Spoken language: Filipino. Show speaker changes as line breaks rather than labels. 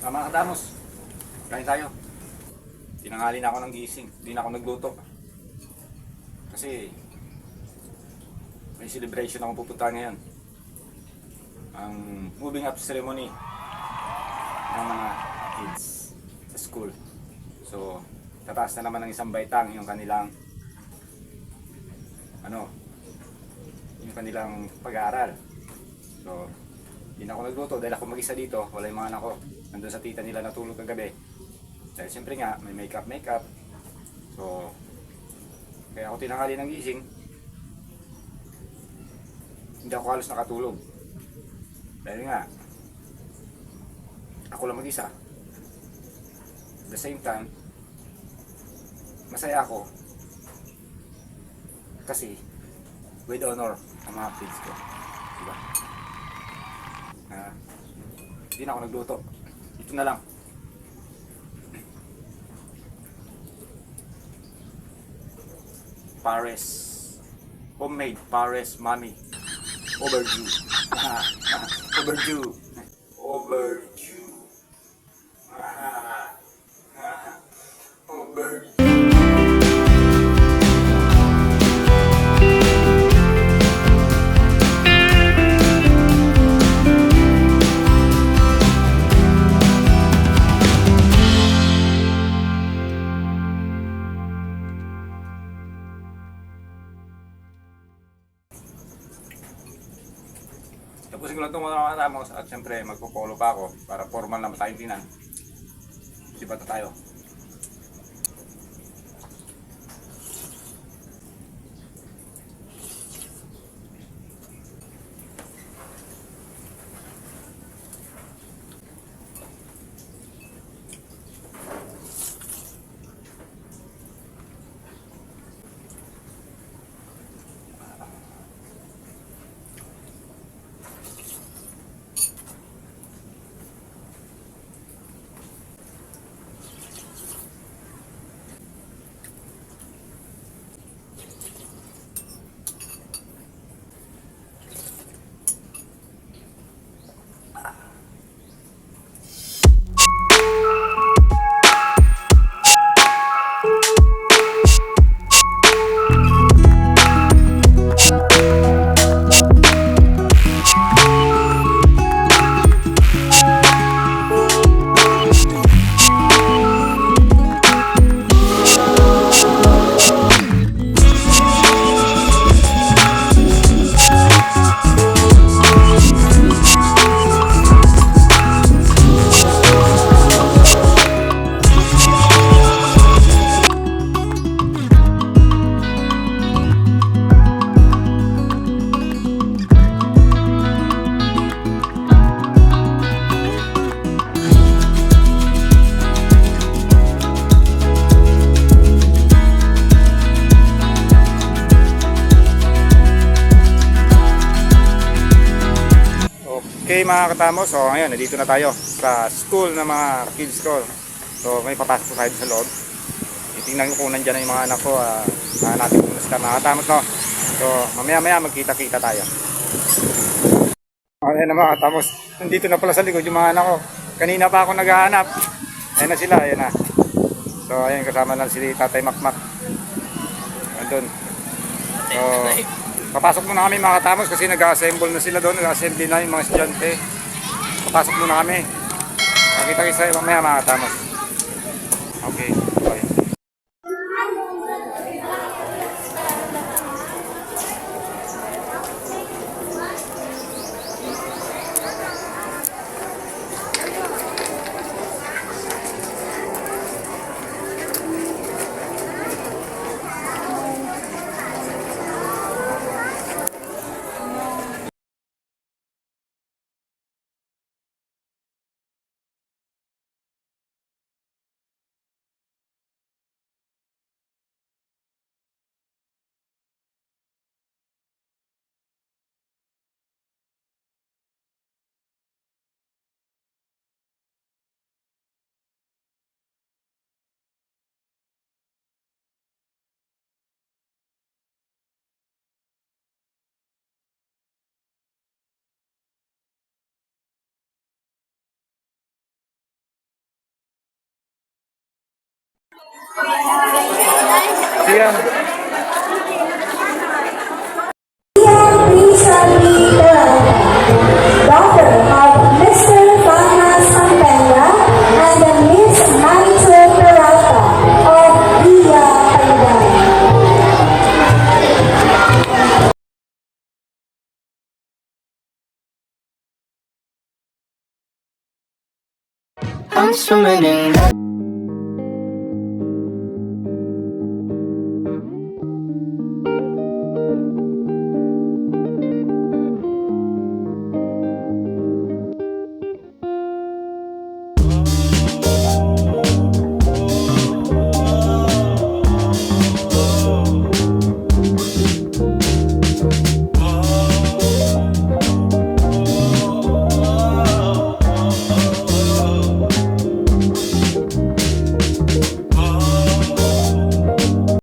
Ah, mga katamos, kain tayo. Tinanghali na ako ng gising, hindi na ako nagluto. Kasi, may celebration akong pupuntahan ngayon. Ang moving up ceremony ng mga kids sa school. So, tataas na naman ng isang baitang yung kanilang ano, yung kanilang pag-aaral. So, hindi ako nagluto dahil ako mag-isa dito. Wala yung mga anak ko. Nandun sa tita nila natulog kagabi. Dahil siyempre nga, may makeup, makeup. So, kaya ako tinanghali ng gising. Hindi ako halos nakatulog. Dahil nga, ako lang mag-isa. At the same time, masaya ako. Kasi, with honor ang mga kids ko. Diba? Ah, hindi na ako nagluto. Ito na lang. Pares. Homemade Pares Mami. Overdue. Overdue. Overdue. Tapusin ko mga ramos at syempre magpo-follow pa ako para formal naman tayong tinan. Sibat na tayo. Okay mga katamo, so ngayon, nandito na tayo sa school ng mga kids ko. So may papasok tayo sa loob. Titingnan ko kung nandyan na yung mga anak ko. Uh, natin kung sila mga katamos, no? So mamaya maya magkita-kita tayo. Ayan na mga katamos, nandito na pala sa likod yung mga anak ko. Kanina pa ako naghahanap. Ayan na sila, ayan na. So ayan, kasama na si Tatay Makmak. Andun. So, Papasok muna kami mga katamos kasi nag-assemble na sila doon, nag-assembly na yung mga estudyante. Papasok muna kami. Nakita kita mamaya mga katamos. Okay,
Pandan.
I'm swimming in